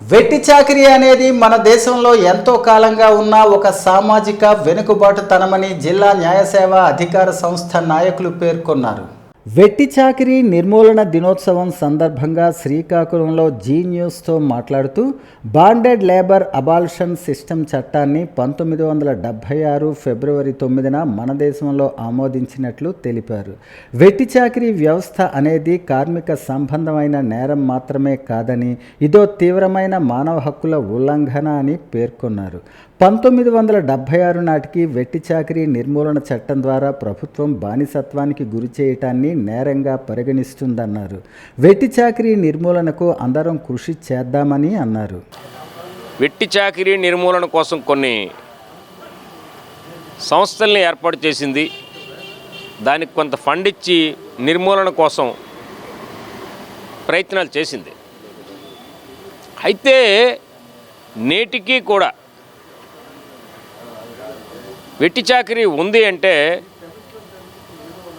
వెట్టి చాకిరీ అనేది మన దేశంలో ఎంతో కాలంగా ఉన్న ఒక సామాజిక వెనుకబాటుతనమని జిల్లా న్యాయసేవ అధికార సంస్థ నాయకులు పేర్కొన్నారు. వెట్టి చాకిరి నిర్మూలన దినోత్సవం సందర్భంగా శ్రీకాకుళంలో జీ న్యూస్తో మాట్లాడుతూ బాండెడ్ లేబర్ అబాల్షన్ సిస్టమ్ చట్టాన్ని పంతొమ్మిది వందల డెబ్భై ఆరు ఫిబ్రవరి తొమ్మిదిన మన దేశంలో ఆమోదించినట్లు తెలిపారు. వెట్టి చాకిరి వ్యవస్థ అనేది కార్మిక సంబంధమైన నేరం మాత్రమే కాదని ఇదో తీవ్రమైన మానవ హక్కుల ఉల్లంఘన అని పేర్కొన్నారు. పంతొమ్మిది వందల డెబ్భై ఆరు నాటికి వెట్టి చాకిరీ నిర్మూలన చట్టం ద్వారా ప్రభుత్వం బానిసత్వానికి గురి చేయటాన్ని నేరంగా పరిగణిస్తుందన్నారు. వెట్టి చాకిరీ నిర్మూలనకు అందరం కృషి చేద్దామని అన్నారు. వెట్టి చాకిరీ నిర్మూలన కోసం కొన్ని సంస్థల్ని ఏర్పాటు చేసింది. దానికి కొంత ఫండ్ ఇచ్చి నిర్మూలన కోసం ప్రయత్నాలు చేసింది. అయితే నేటికి కూడా వెట్టి చాకరీ ఉంది అంటే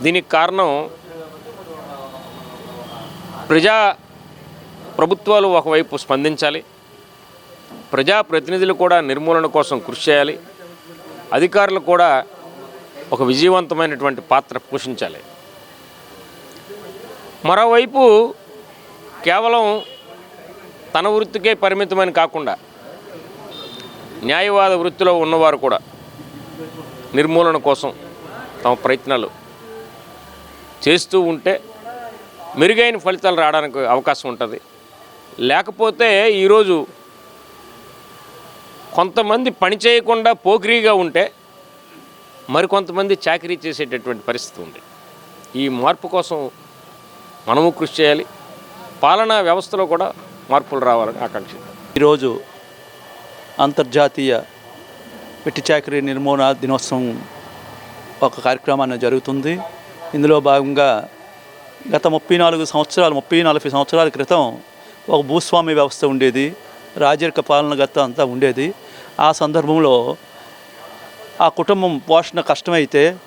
దీనికి కారణం ప్రజా ప్రభుత్వాలు ఒకవైపు స్పందించాలి. ప్రజాప్రతినిధులు కూడా నిర్మూలన కోసం కృషి చేయాలి. అధికారులు కూడా ఒక విజయవంతమైనటువంటి పాత్ర పోషించాలి. మరోవైపు కేవలం తన వృత్తికే పరిమితమని కాకుండా న్యాయవాద వృత్తిలో ఉన్నవారు కూడా నిర్మూలన కోసం తమ ప్రయత్నాలు చేస్తూ ఉంటే మెరుగైన ఫలితాలు రావడానికి అవకాశం ఉంటుంది. లేకపోతే ఈరోజు కొంతమంది పని చేయకుండా పోకిరీగా ఉంటే మరికొంతమంది చాకరీ చేసేటటువంటి పరిస్థితి ఉంది. ఈ మార్పు కోసం మనము కృషి చేయాలి. పాలనా వ్యవస్థలో కూడా మార్పులు రావాలని ఆకాంక్షిద్దాం. ఈరోజు అంతర్జాతీయ పెట్టి చాకరీ నిర్మూలన దినోత్సవం ఒక కార్యక్రమాన్ని జరుగుతుంది. ఇందులో భాగంగా గత ముప్పై నాలుగు సంవత్సరాలు ముప్పై నలభై సంవత్సరాల క్రితం ఒక భూస్వామ్య వ్యవస్థ ఉండేది. రాజరిక పాలన గత అంతా ఉండేది. ఆ సందర్భంలో ఆ కుటుంబం పోషణ కష్టమైతే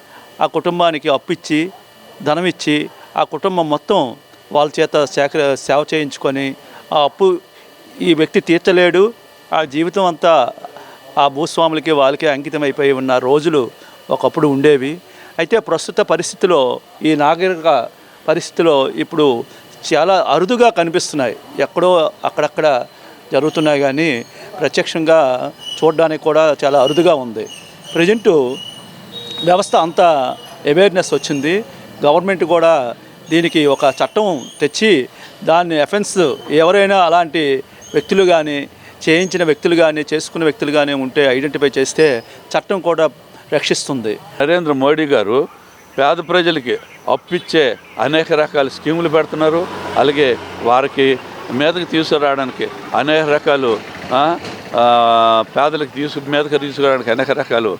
ఆ కుటుంబానికి అప్పిచ్చి ధనం ఇచ్చి ఆ కుటుంబం మొత్తం వాళ్ళ చేత సేక సేవ చేయించుకొని ఆ అప్పు ఈ వ్యక్తి తీర్చలేడు. ఆ జీవితం అంతా ఆ భూస్వాములకి వాళ్ళకి అంకితం అయిపోయి ఉన్న రోజులు ఒకప్పుడు ఉండేవి. అయితే ప్రస్తుత పరిస్థితిలో ఈ నాగరిక పరిస్థితిలో ఇప్పుడు చాలా అరుదుగా కనిపిస్తున్నాయి. ఎక్కడో అక్కడక్కడ జరుగుతున్నాయి కానీ ప్రత్యక్షంగా చూడడానికి కూడా చాలా అరుదుగా ఉంది. ప్రజెంటు వ్యవస్థ అంతా అవేర్నెస్ వచ్చింది. గవర్నమెంట్ కూడా దీనికి ఒక చట్టం తెచ్చి దాన్ని ఎఫెన్స్ ఎవరైనా అలాంటి వ్యక్తులు కానీ చేయించిన వ్యక్తులు కానీ చేసుకున్న వ్యక్తులు కానీ ఉంటే ఐడెంటిఫై చేస్తే చట్టం కూడా రక్షిస్తుంది. నరేంద్ర మోడీ గారు పేద ప్రజలకి అప్పిచ్చే అనేక రకాల స్కీములు పెడుతున్నారు. అలాగే వారికి మీదకి తీసుకురావడానికి అనేక రకాలు పేదలకు తీసుకు మీదకి తీసుకురావడానికి అనేక రకాలు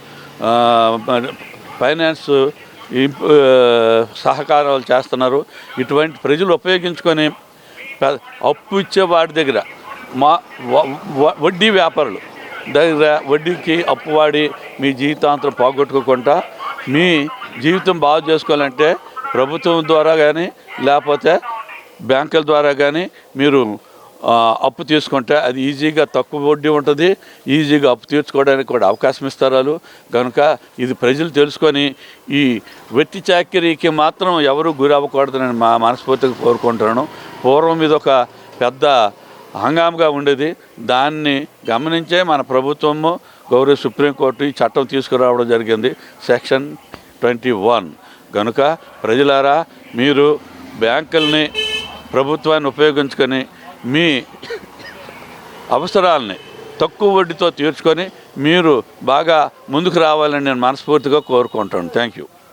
ఫైనాన్స్ సహకారాలు చేస్తున్నారు. ఇటువంటి ప్రజలు ఉపయోగించుకొని అప్పు ఇచ్చే వాడి దగ్గర మా వ- వడ్డీ వ్యాపారులు దగ్గర వడ్డీకి అప్పు వాడి మీ జీవితాంతం పోగొట్టుకోకుండా మీ జీవితం బాగు చేసుకోవాలంటే ప్రభుత్వం ద్వారా కానీ లేకపోతే బ్యాంకుల ద్వారా కానీ మీరు అప్పు తీసుకుంటే అది ఈజీగా తక్కువ వడ్డీ ఉంటుంది. ఈజీగా అప్పు తీర్చుకోవడానికి కూడా అవకాశం ఇస్తారు వాళ్ళు. కనుక ఇది ప్రజలు తెలుసుకొని ఈ వెట్టి చాకరీకి మాత్రం ఎవరు గురి అవ్వకూడదని మా మనస్ఫూర్తిగా కోరుకుంటున్నాను. పూర్వం ఇది ఒక పెద్ద హంగాముగా ఉండేది. దాన్ని గమనించే మన ప్రభుత్వము గౌరవ సుప్రీంకోర్టు ఈ చట్టం తీసుకురావడం జరిగింది. Section twenty one. కనుక ప్రజలారా మీరు బ్యాంకుల్ని ప్రభుత్వాన్ని ఉపయోగించుకొని మీ అవసరాలని తక్కువ వడ్డీతో తీర్చుకొని మీరు బాగా ముందుకు రావాలని నేను మనస్ఫూర్తిగా కోరుకుంటాను థ్యాంక్ యూ